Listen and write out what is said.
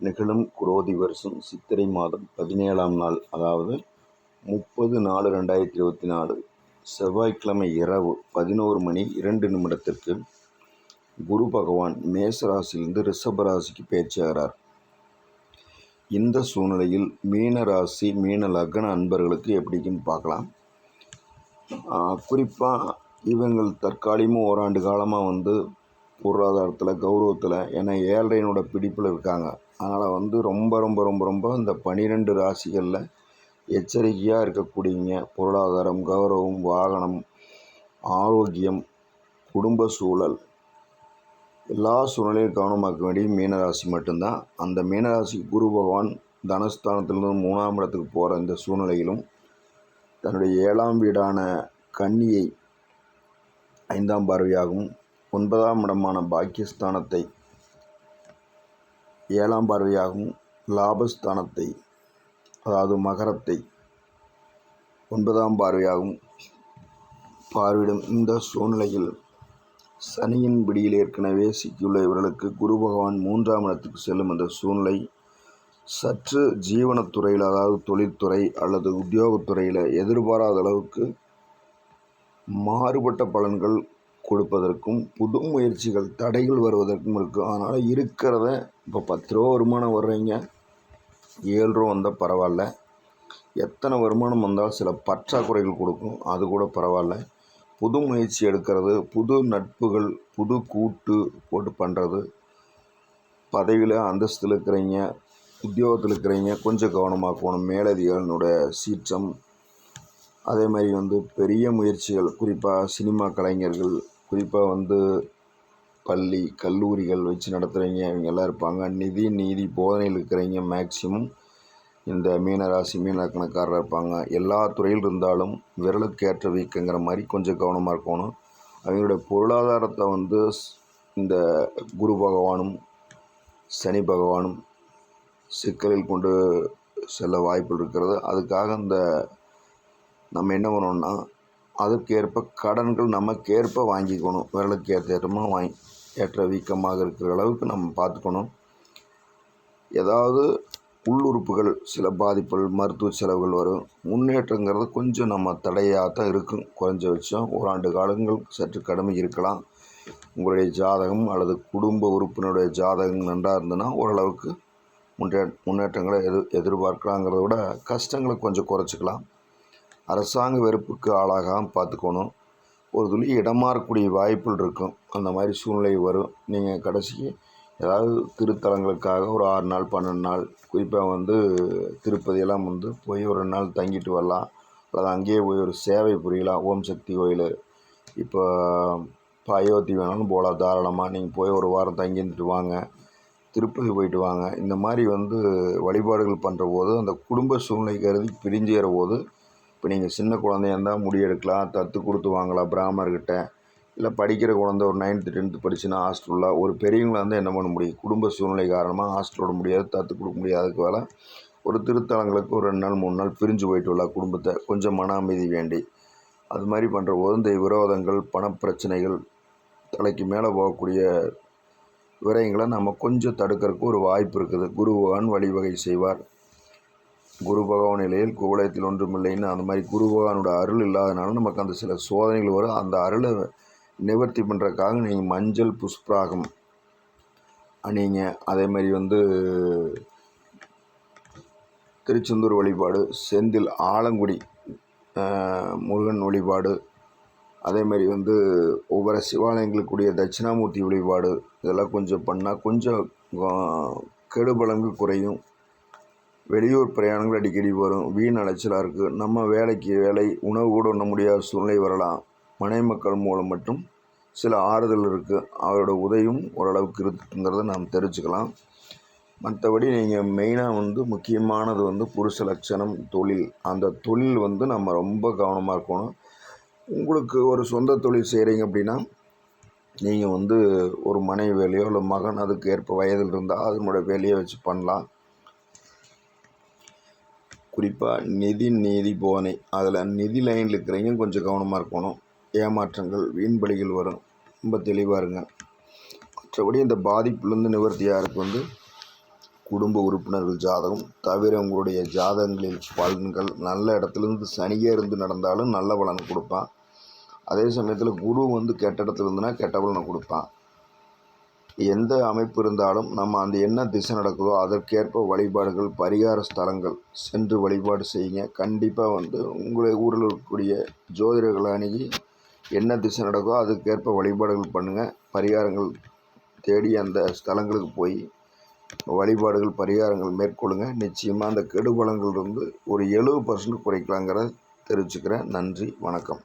நிகழும் குரோதி வருஷம் சித்திரை மாதம் பதினேழாம் நாள் அதாவது முப்பது நாலு ரெண்டாயிரத்தி இருபத்தி நாலு செவ்வாய்க்கிழமை இரவு பதினோரு மணி இரண்டு நிமிடத்திற்கு குரு பகவான் மேசராசியிலிருந்து ரிஷப ராசிக்கு பேச்சாகிறார் இந்த சூழ்நிலையில் மீன ராசி மீன லக்ன அன்பர்களுக்கு எப்படின்னு பார்க்கலாம். குறிப்பாக இவங்கள் தற்காலிகமாக ஓராண்டு காலமாக வந்து பொருளாதாரத்தில் கௌரவத்தில் ஏன்னா ஏழ்றையினோட பிடிப்பில் இருக்காங்க. அதனால் வந்து ரொம்ப ரொம்ப ரொம்ப ரொம்ப இந்த பனிரெண்டு ராசிகளில் எச்சரிக்கையாக இருக்கக்கூடியவங்க பொருளாதாரம் கௌரவம் வாகனம் ஆரோக்கியம் குடும்ப சூழல் எல்லா சூழ்நிலையும் கவனமாக்க வேண்டிய மீனராசி மட்டும்தான். அந்த மீனராசி குரு பகவான் தனஸ்தானத்திலிருந்து மூணாம் இடத்துக்கு போகிற இந்த சூழ்நிலையிலும் தன்னுடைய ஏழாம் வீடான கன்னியை ஐந்தாம் பார்வையாகவும் ஒன்பதாம் இடமான பாக்கியஸ்தானத்தை ஏழாம் பார்வையாகவும் லாபஸ்தானத்தை அதாவது மகரத்தை. ஒன்பதாம் பார்வையாகவும் பார்வையிடும் இந்த சூழ்நிலையில் சனியின் பிடியில் ஏற்கனவே சிக்கியுள்ள இவர்களுக்கு குரு பகவான் மூன்றாம் இடத்துக்கு செல்லும் அந்த சூழ்நிலை சற்று ஜீவனத்துறையில் அதாவது தொழில்துறை அல்லது உத்தியோகத்துறையில் எதிர்பாராத அளவுக்கு மாறுபட்ட பலன்கள் கொடுப்பதற்கும் புது முயற்சிகள் தடைகள் வருவதற்கும் இருக்கும் அதனால் இருக்கிறத இப்போ பத்து ரூபா வருமானம் வர்றீங்க. ஏழு ரூபா வந்தால் பரவாயில்ல. எத்தனை வருமானம் வந்தால் சில பற்றாக்குறைகள் கொடுக்கும். அது கூட பரவாயில்ல. புது முயற்சி எடுக்கிறது புது நட்புகள் புது கூட்டு போட்டு பண்ணுறது பதவியில் அந்தஸ்தில் இருக்கிறீங்க உத்தியோகத்தில் இருக்கிறீங்க கொஞ்சம் கவனமாக போகணும். மேலதிகாரினுடைய சீற்றம். அதே மாதிரி வந்து பெரிய முயற்சிகள் குறிப்பாக சினிமா கலைஞர்கள் குறிப்பாக வந்து பள்ளி கல்லூரிகள் வச்சு நடத்துகிறவங்க இவங்கெல்லாம் இருப்பாங்க. நிதி நீதி போதனையில் இருக்கிறவங்க மேக்சிமம் இந்த மீனராசி மீனக்கணக்காரராக இருப்பாங்க. எல்லா துறையில் இருந்தாலும் விரலுக்கு ஏற்ற வீக்கங்கிற மாதிரி கொஞ்சம் கவனமாக இருக்கணும். அவங்களுடைய பொருளாதாரத்தை வந்து இந்த குரு பகவானும் சனி பகவானும் சிக்கலில் கொண்டு செல்ல வாய்ப்பு இருக்கிறது. அதுக்காக இந்த நம்ம என்ன பண்ணணும்னா அதுக்கேற்ப கடன்கள் நமக்கேற்ப வாங்கிக்கணும். விரலுக்கு ஏற்றமாக வாங்கி ஏற்ற வீக்கமாக இருக்கிற அளவுக்கு நம்ம பார்த்துக்கணும். ஏதாவது உள்ளுறுப்புகள் சில பாதிப்புகள் மருத்துவ செலவுகள் வரும். முன்னேற்றங்கிறது கொஞ்சம் நம்ம தடையாக தான் இருக்கும். குறைஞ்சபட்சம் ஓராண்டு காலங்கள் சற்று கடுமை இருக்கலாம். உங்களுடைய ஜாதகம் அல்லது குடும்ப உறுப்பினருடைய ஜாதகம் நன்றாக இருந்ததுன்னா ஓரளவுக்கு முன்னே முன்னேற்றங்களை எதிர் எதிர்பார்க்கலாங்கிறத விட கஷ்டங்களை கொஞ்சம் குறைச்சிக்கலாம். அரசாங்க வெறுப்புக்கு ஆளாகாமல் பார்த்துக்கணும். ஒரு துளி இடமாறக்கூடிய வாய்ப்புகள் இருக்கும். அந்த மாதிரி சூழ்நிலை வரும். நீங்கள் கடைசிக்கு ஏதாவது திருத்தலங்களுக்காக ஒரு ஆறு நாள் பன்னெண்டு நாள் குறிப்பாக வந்து திருப்பதியெல்லாம் வந்து போய் ஒரு ரெண்டு நாள் தங்கிட்டு வரலாம். அல்லது அங்கேயே போய் ஒரு சேவை புரியலாம். ஓம் சக்தி கோயில். இப்போ இப்போ அயோத்தி வேணாலும் போகலாம். தாராளமாக நீங்கள் போய் ஒரு வாரம் தங்கி இருந்துட்டு வாங்க. திருப்பதி போயிட்டு வாங்க. இந்த மாதிரி வந்து வழிபாடுகள் பண்ணுற போது அந்த குடும்ப சூழ்நிலை கருதி பிரிஞ்சுகிற போது இப்போ நீங்கள் சின்ன குழந்தையா இருந்தால் முடி எடுக்கலாம் தத்து கொடுத்து வாங்கலாம் பிராமர்கிட்ட. இல்லை படிக்கிற குழந்த ஒரு நைன்த்து டென்த்து படிச்சுன்னா ஹாஸ்டலில் ஒரு பெரியவங்களாக இருந்தால் என்ன பண்ண முடியும்? குடும்ப சூழ்நிலை காரணமாக ஹாஸ்டல் விட முடியாது தத்து கொடுக்க முடியாதுக்கு வேலை ஒரு திருத்தலங்களுக்கு ஒரு ரெண்டு நாள் மூணு நாள் பிரிஞ்சு போயிட்டு வரலாம் குடும்பத்தை கொஞ்சம் மன அமைதி வேண்டி. அது மாதிரி பண்ணுற போது இந்த விரோதங்கள் பணப்பிரச்சனைகள் தலைக்கு மேலே போகக்கூடிய விரயங்களை நம்ம கொஞ்சம் தடுக்கிறதுக்கு ஒரு வாய்ப்பு இருக்குது. குருவான் வழிவகை செய்வார். குரு பகவான் நிலையில் குவலயத்தில் ஒன்றுமில்லைன்னு அந்த மாதிரி குரு பகவானோட அருள் இல்லாதனால நமக்கு அந்த சில சோதனைகள் வரும். அந்த அருளை நிவர்த்தி பண்ணுறதுக்காக நீங்கள் மஞ்சள் புஷ்பராகம் அணிங்க அதே மாதிரி வந்து திருச்செந்தூர் வழிபாடு செந்தில் ஆலங்குடி முருகன் வழிபாடு அதே மாதிரி வந்து ஒவ்வொரு சிவாலயங்களுக்குரிய தட்சிணாமூர்த்தி வழிபாடு இதெல்லாம் கொஞ்சம் பண்ணால் கொஞ்சம் கெடுபலங்கு குறையும். வெளியூர் பிரயாணங்கள் அடிக்கடி வரும். வீண் அலைச்சலாக இருக்குது நம்ம வேலைக்கு வேலை உணவு கூட உண்ண முடியாத சூழ்நிலை வரலாம். மனை மக்கள் மூலம் மட்டும் சில ஆறுதல் இருக்குது அவரோட உதவியும் ஓரளவுக்கு இருக்குங்கிறத நாம் தெரிஞ்சுக்கலாம். மற்றபடி நீங்கள் மெயினாக வந்து முக்கியமானது வந்து புருஷ லட்சணம் தொழில். அந்த தொழில் வந்து நம்ம ரொம்ப கவனமாக இருக்கணும். உங்களுக்கு ஒரு சொந்த தொழில் செய்கிறீங்க அப்படின்னா நீங்கள் வந்து ஒரு மனைவி வேலையோ இல்லை மகன் அதுக்கு ஏற்ப வயதில் இருந்தால் அதனுடைய வேலையை வச்சு பண்ணலாம். குறிப்பாக நிதி நீதி போதனை அதில் நிதி லைனில் இருக்கிறவங்க கொஞ்சம் கவனமாக இருக்கணும். ஏமாற்றங்கள் வீண்பலிகள் வரும். ரொம்ப தெளிவாக இருங்க. மற்றபடி இந்த பாதிப்புலேருந்து நிவர்த்தியாகிறதுக்கு வந்து குடும்ப உறுப்பினர்கள் ஜாதகம் தவிர உங்களுடைய ஜாதகங்களில் பலன்கள் நல்ல இடத்துலேருந்து சனியே இருந்து நடந்தாலும் நல்ல பலன் கொடுப்பான். அதே சமயத்தில் குரு வந்து கெட்ட இடத்துல இருந்துன்னா கெட்ட பலனை கொடுப்பான். எந்த அமைப்பு இருந்தாலும் நம்ம அந்த என்ன திசை நடக்குதோ அதற்கேற்ப வழிபாடுகள் பரிகார ஸ்தலங்கள் சென்று வழிபாடு செய்யுங்க. கண்டிப்பாக வந்து உங்களை ஊரில் இருக்கக்கூடிய ஜோதிடர்களை அணுகி என்ன திசை நடக்குதோ அதுக்கேற்ப வழிபாடுகள் பண்ணுங்கள் பரிகாரங்கள் தேடி அந்த ஸ்தலங்களுக்கு போய் வழிபாடுகள் பரிகாரங்கள் மேற்கொள்ளுங்க. நிச்சயமாக அந்த கெடுபலங்கள் இருந்து ஒரு எழுபது பர்சன்ட் குறைக்கலாங்கிறத தெரிவிச்சுக்கிறேன். நன்றி வணக்கம்.